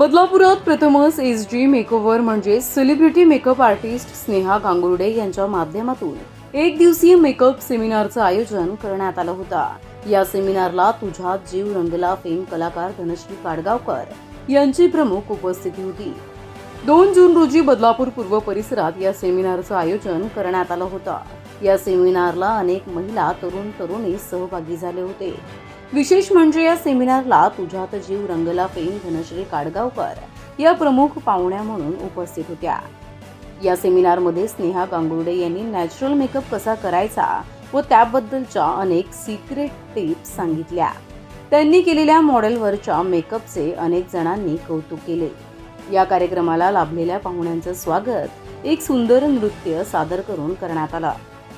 बदलापुरात प्रथमच S G makeover म्हणजे celebrity makeup artist Sneha Gangurde यांच्या माध्यमातून एक दिवसीय मेकअप सेमिनारचं आयोजन करण्यात आलं होतं. या सेमिनारला तुझ्या जीव रंगला फेम कलाकार धनश्री काडगावकर यांची प्रमुख उपस्थिती होती. दोन जून रोजी बदलापूर पूर्व परिसरात या सेमिनारचं आयोजन करण्यात आलं होतं. या सेमिनारला अनेक महिला तरुण तरुणी सहभागी झाले होते. विशेष म्हणजे या सेमिनारला तुझ्यात जीव रंगला फेम धनश्री काडगावकर या प्रमुख पाहुण्या म्हणून उपस्थित होत्या. या सेमिनारमध्ये स्नेहा गांगुर्डे यांनी नॅचरल मेकअप कसा करायचा व त्याबद्दलच्या अनेक सिक्रेट टिप्स सांगितल्या. त्यांनी केलेल्या मॉडेलवरच्या मेकअपचे अनेक जणांनी कौतुक केले. या कार्यक्रमाला लाभलेल्या पाहुण्यांचं स्वागत एक सुंदर नृत्य सादर करून करण्यात आलं.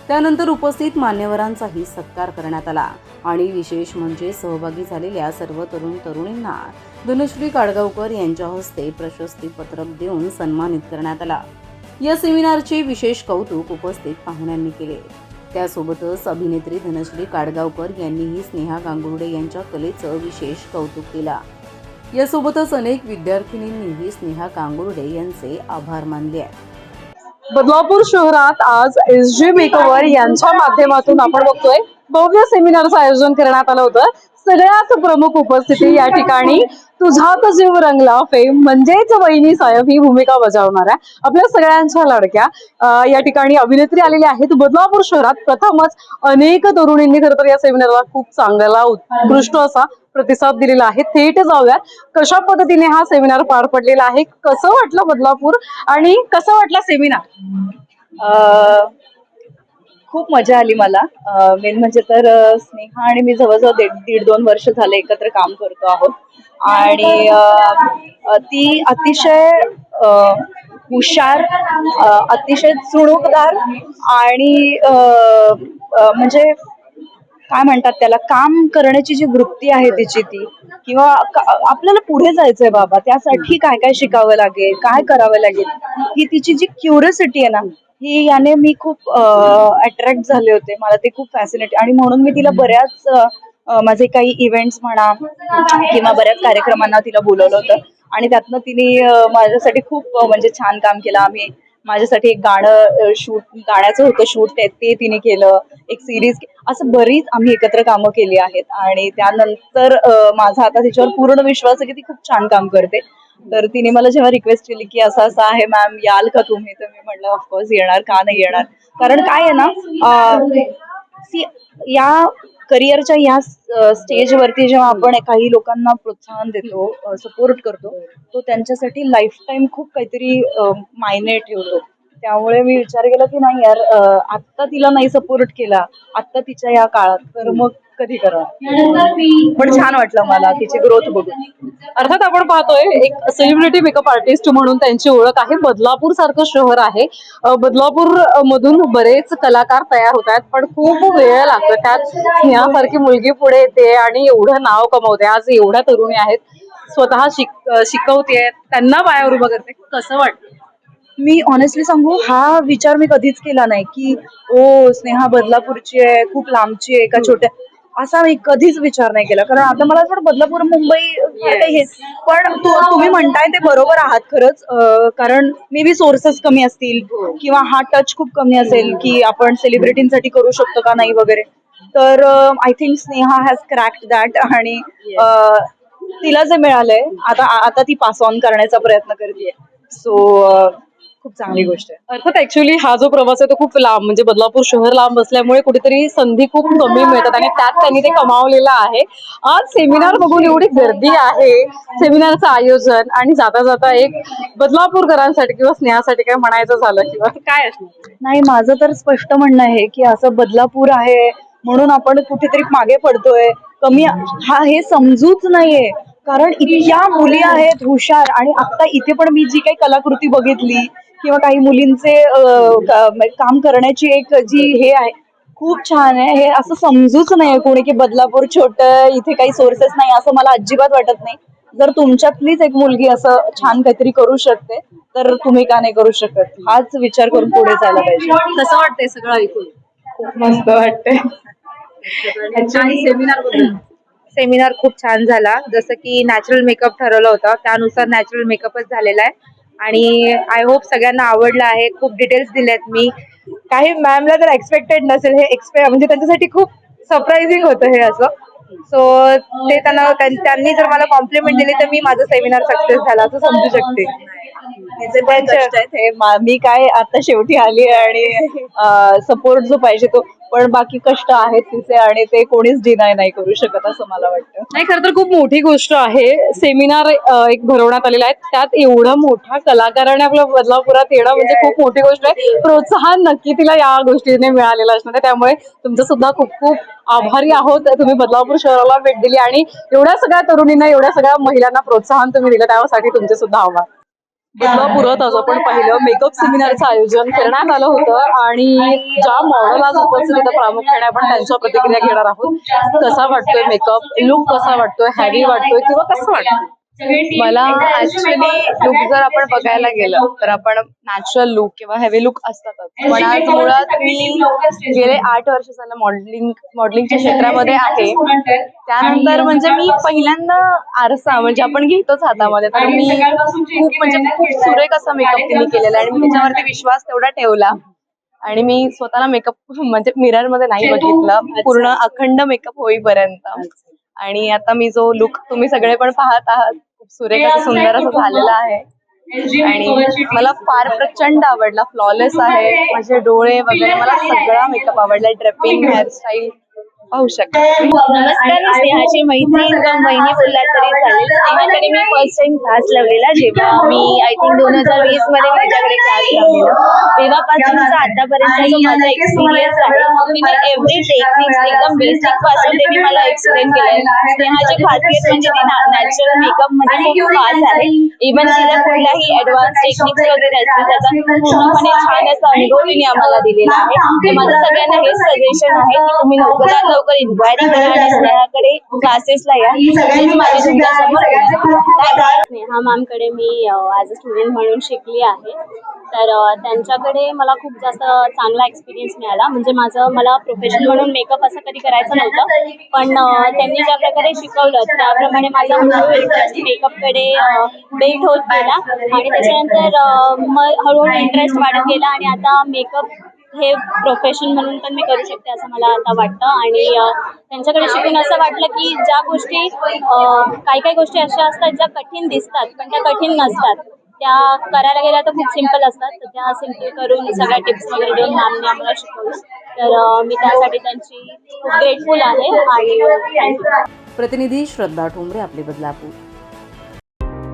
त्यानंतर उपस्थित मान्यवरांचाही सत्कार करण्यात आला. आणि विशेष म्हणजे सहभागी झालेल्या सर्व तरुण तरुणींना धनश्री काडगावकर यांच्या हस्ते प्रशस्ती पत्रक देऊन सन्मानित करण्यात आला. या सेमिनारचे विशेष कौतुक उपस्थित पाहुण्यांनी केले. त्यासोबतच अभिनेत्री धनश्री काडगावकर यांनीही स्नेहा गांगुर्डे यांच्या कलेचं विशेष कौतुक केला. यासोबतच अनेक विद्यार्थिनींनीही स्नेहा गांगुर्डे यांचे आभार मानले आहेत. बदलापूर शहरात आज एस जे मेकओव्हर यांच्या माध्यमातून आपण बघतोय भव्य सेमिनारचं आयोजन करण्यात आलं होतं. सगळ्याच प्रमुख उपस्थिती या ठिकाणी तुझात जीव रंगला फेम म्हणजेच वहिनी साहेब ही भूमिका बजावणाऱ्या आपल्या सगळ्यांच्या लाडक्या या ठिकाणी अभिनेत्री आलेल्या आहेत. बदलापूर शहरात प्रथमच अनेक तरुणींनी खरं तर या सेमिनारला खूप चांगला उत्कृष्ट असा प्रतिसाद दिलेला आहे. थेट जाऊयात कशा पद्धतीने हा सेमिनार पार पडलेला आहे कसं वाटलं बदलापूर आणि कसं वाटलं सेमिनार? अ, खूप मजा आली मला. मेन म्हणजे तर स्नेहा आणि मी जवळजवळ दीड दोन वर्ष झाले एकत्र काम करतो आहोत. आणि ती अतिशय हुशार अतिशय चुणूकदार आणि म्हणजे काय म्हणतात त्याला काम करण्याची जी वृत्ती आहे तिची ती किंवा आपल्याला पुढे जायचंय बाबा त्यासाठी काय काय शिकावं लागेल काय करावं लागेल ही तिची जी क्युरिसिटी आहे ना ही याने मी खूप अट्रॅक्ट झाले होते. मला ते खूप फॅसिनेट आणि म्हणून मी तिला बऱ्याच माझे काही इव्हेंट्स म्हणा किंवा बऱ्याच कार्यक्रमांना तिला बोलवलं होतं. आणि त्यातनं तिने माझ्यासाठी खूप म्हणजे छान काम केलं. आम्ही माझ्यासाठी एक गाणं शूट गाण्याचं होतं शूट ते ते तिने केलं. एक सिरीज असं बरीच आम्ही एकत्र कामं केली आहेत. आणि त्यानंतर माझा आता तिच्यावर पूर्ण विश्वास आहे की ती खूप छान काम करते. तर तिने मला जेव्हा रिक्वेस्ट केली की असं असं आहे मॅम याल का तुम्ही? तर मी म्हटलं ऑफकोर्स येणार का नाही येणार? कारण काय आहे ना सी या करिअरच्या या स्टेजवरती जेव्हा आपण काही लोकांना प्रोत्साहन देतो सपोर्ट करतो तो त्यांच्यासाठी लाईफ टाईम खूप काहीतरी मायने ठेवतो. त्यामुळे मी विचार केला की नाही यार आत्ता तिला नाही सपोर्ट केला. आत्ता तिच्या या काळात. तर मग कधी करा? पण छान वाटलं मला तिची ग्रोथ बघून. अर्थात आपण पाहतोय एक सेलिब्रिटी मेकअप आर्टिस्ट म्हणून त्यांची ओळख आहे. बदलापूर सारखं शहर आहे. बदलापूर मधून बरेच कलाकार तयार होत आहेत पण खूप वेळ लागतो त्यात स्नेहासारखी मुलगी पुढे येते आणि एवढं नाव कमवते. आज एवढ्या तरुणी आहेत स्वतः शिक शिकवते त्यांना पायावर उभं करते. कसं वाटतं मी ऑनेस्टली सांगू हा विचार मी कधीच केला नाही की ओ स्नेहा बदलापूरची आहे खूप लांबची आहे का छोट्या असा मी कधीच विचार नाही केला. कारण आता मला असं वाटतं बदलापूर मुंबई सारखं हे. पण तु- तुम्ही म्हणताय ते बरोबर आहात खरंच. कारण मे बी सोर्सेस कमी असतील किंवा हा टच खूप कमी असेल की आपण सेलिब्रिटींसाठी करू शकतो का नाही वगैरे. तर I think Sneha has cracked that आणि तिला जे मिळालंय आता आता ती पास ऑन करण्याचा प्रयत्न करते सो खूप चांगली गोष्ट आहे. अर्थात ऍक्च्युली हा जो प्रवास आहे तो खूप लांब म्हणजे बदलापूर शहर लांब असल्यामुळे कुठेतरी संधी खूप कमी मिळतात आणि त्यात त्यांनी ते कमावलेलं आहे. आज सेमिनार बघून एवढी गर्दी आहे. सेमिनारचं आयोजन आणि जाता जाता एक बदलापूरकरांसाठी किंवा स्नेहासाठी काय म्हणायचं झालं किंवा? काय असणार? नाही माझं तर स्पष्ट म्हणणं आहे की असं बदलापूर आहे म्हणून आपण कुठेतरी मागे पडतोय. कमी हा हे समजूच नाहीये. कारण इतक्या मुली आहेत हुशार आणि आता इथे पण मी जी काही कलाकृती बघितली किंवा काही मुलींचे काम करण्याची एक जी हे आहे खूप छान आहे. हे असं समजूच नाहीये कोणी की बदलापूर छोट इथे काही सोर्सेस नाही असं मला अजिबात वाटत नाही. जर तुमच्यातलीच एक मुलगी असं छान काहीतरी करू शकते तर तुम्ही का नाही करू शकत? हाच विचार करून पुढे जायला पाहिजे. कसं वाटतंय सगळं ऐकून? खूप मस्त वाटतंय. सेमिनार सेमिनार खूप छान झाला. जसं की नॅचरल मेकअप ठरवलं होतं त्यानुसार नॅचरल मेकअपच झालेला आहे. आणि आय होप सगळ्यांना आवडलं आहे. खूप डिटेल्स दिलेत मी. काही मॅमला जर एक्सपेक्टेड नसेल. हे एक्सपे म्हणजे त्यांच्यासाठी खूप सरप्राइझिंग होतं हे असं. सो ते त्यांना त्यांनी जर मला कॉम्प्लिमेंट दिली तर मी माझं सेमिनार सक्सेस झाला असं समजू शकते. पण हे मी काय आता शेवटी आली आणि सपोर्ट जो पाहिजे तो पण बाकी कष्ट आहेत तिचे आणि ते कोणीच डिनाय नाही करू शकत असं मला वाटतं. नाही खरं तर खूप मोठी गोष्ट आहे. सेमिनार एक भरवण्यात आलेला आहे. त्यात एवढा मोठ्या कलाकाराने आपल्या बदलापुरात येणं म्हणजे खूप मोठी गोष्ट आहे. प्रोत्साहन नक्की तिला या गोष्टीने मिळालेलं असणार आहे. त्यामुळे तुमचं सुद्धा खूप खूप आभारी आहोत. तुम्ही बदलापूर शहराला भेट दिली आणि एवढ्या सगळ्या तरुणींना एवढ्या सगळ्या महिलांना प्रोत्साहन तुम्ही दिलं. त्यासाठी तुमचे सुद्धा आभार. बदलापुरात आज आपण पाहिलं. मेकअप सेमिनारचं आयोजन करण्यात आलं होतं आणि ज्या मॉडेल आज उपस्थित होत्या प्रामुख्याने आपण त्यांच्या प्रतिक्रिया घेणार आहोत. कसा वाटतोय मेकअप लुक कसा वाटतोय? हॅवी वाटतोय किंवा कसं वाटतंय? मला ऍक्च्युली लुक जर आपण बघायला गेलं तर आपण नॅचरल लुक किंवा हेवी लुक असतातच. पण आज मुळात मी गेले आठ वर्ष झालं मॉडेलिंग मॉडेलिंगच्या क्षेत्रामध्ये आहे. त्यानंतर म्हणजे मी पहिल्यांदा आरसा म्हणजे आपण घेतोच हातामध्ये. तर मी खूप म्हणजे खूप सुरेख असा मेकअप तिने केलेला आणि मी त्याच्यावरती विश्वास तेवढा ठेवला. आणि मी स्वतःला मेकअप म्हणजे मिररमध्ये नाही बघितलं. पूर्ण अखंड मेकअप होईपर्यंत. आणि आता मी जो लुक तुम्ही सगळे पण पाहत आहात सुरेख असं सुंदर असं झालेला आहे. आणि मला फार प्रचंड आवडला. फ्लॉलेस आहे. माझे डोळे वगैरे मला सगळा मेकअप आवडला ड्रेपिंग हेअरस्टाईल पाहू शकता. नमस्कार मी स्नेहाची मैत्री वहिनी बोलला तरी चालेल. स्नेहाकडे मी फर्स्ट टाइम क्लास लावलेला जेव्हा मी आय थिंक दोन हजार वीसमध्ये माझ्याकडे क्लास लावलेला. तेव्हापासूनचा आतापर्यंतचा जो माझा एक्सपिरियन्स आहे तिने एव्हरी टेक्निक्स एकदम बेसिकपासून त्यांनी मला एक्सप्लेन केलंय. स्नेहाची खासियत म्हणजे ती नॅचरल मेकअपमध्ये खूप फास्ट आहे इव्हन तिला कुठल्याही ऍडव्हान्स टेक्निक्स वगैरे असतील त्याचा पूर्णपणे छान असा अनुभव तिने आम्हाला दिलेला आहे. माझं सगळ्यांना हेच सजेशन आहे की तुम्ही लवकरात लवकर इन्क्वायरी करा स्नेहाकडे क्लासेसला या. स्नेहा मॅमकडे मी ॲज अ स्टुडंट म्हणून शिकली आहे. तर त्यांच्याकडे मला खूप जास्त चांगला एक्सपिरियन्स मिळाला. म्हणजे माझं मला प्रोफेशन म्हणून मेकअप असं कधी करायचं नव्हतं. पण त्यांनी ज्या प्रकारे शिकवलं त्याप्रमाणे माझा मेकअपकडे बेट होत गेला. आणि त्याच्यानंतर मग हळूहळू इंटरेस्ट वाढत गेला. आणि आता मेकअप हे प्रोफेशन म्हणून पण मी करू शकते असं मला आता वाटतं. आणि त्यांच्याकडे शिकून असं वाटलं की ज्या गोष्टी काही काही गोष्टी अशा असतात ज्या कठीण दिसतात पण त्या कठीण नसतात. त्या करायला गेल्या तर खूप सिंपल असतात. तर त्या सिंपल करून सगळ्या टिप्स वगैरे देऊन मॅमने आम्हाला शिकवलं तर मी त्यासाठी त्यांची खूप ग्रेटफुल आहे. आणि प्रतिनिधी श्रद्धा ठोंबरे आपले बदलापूर.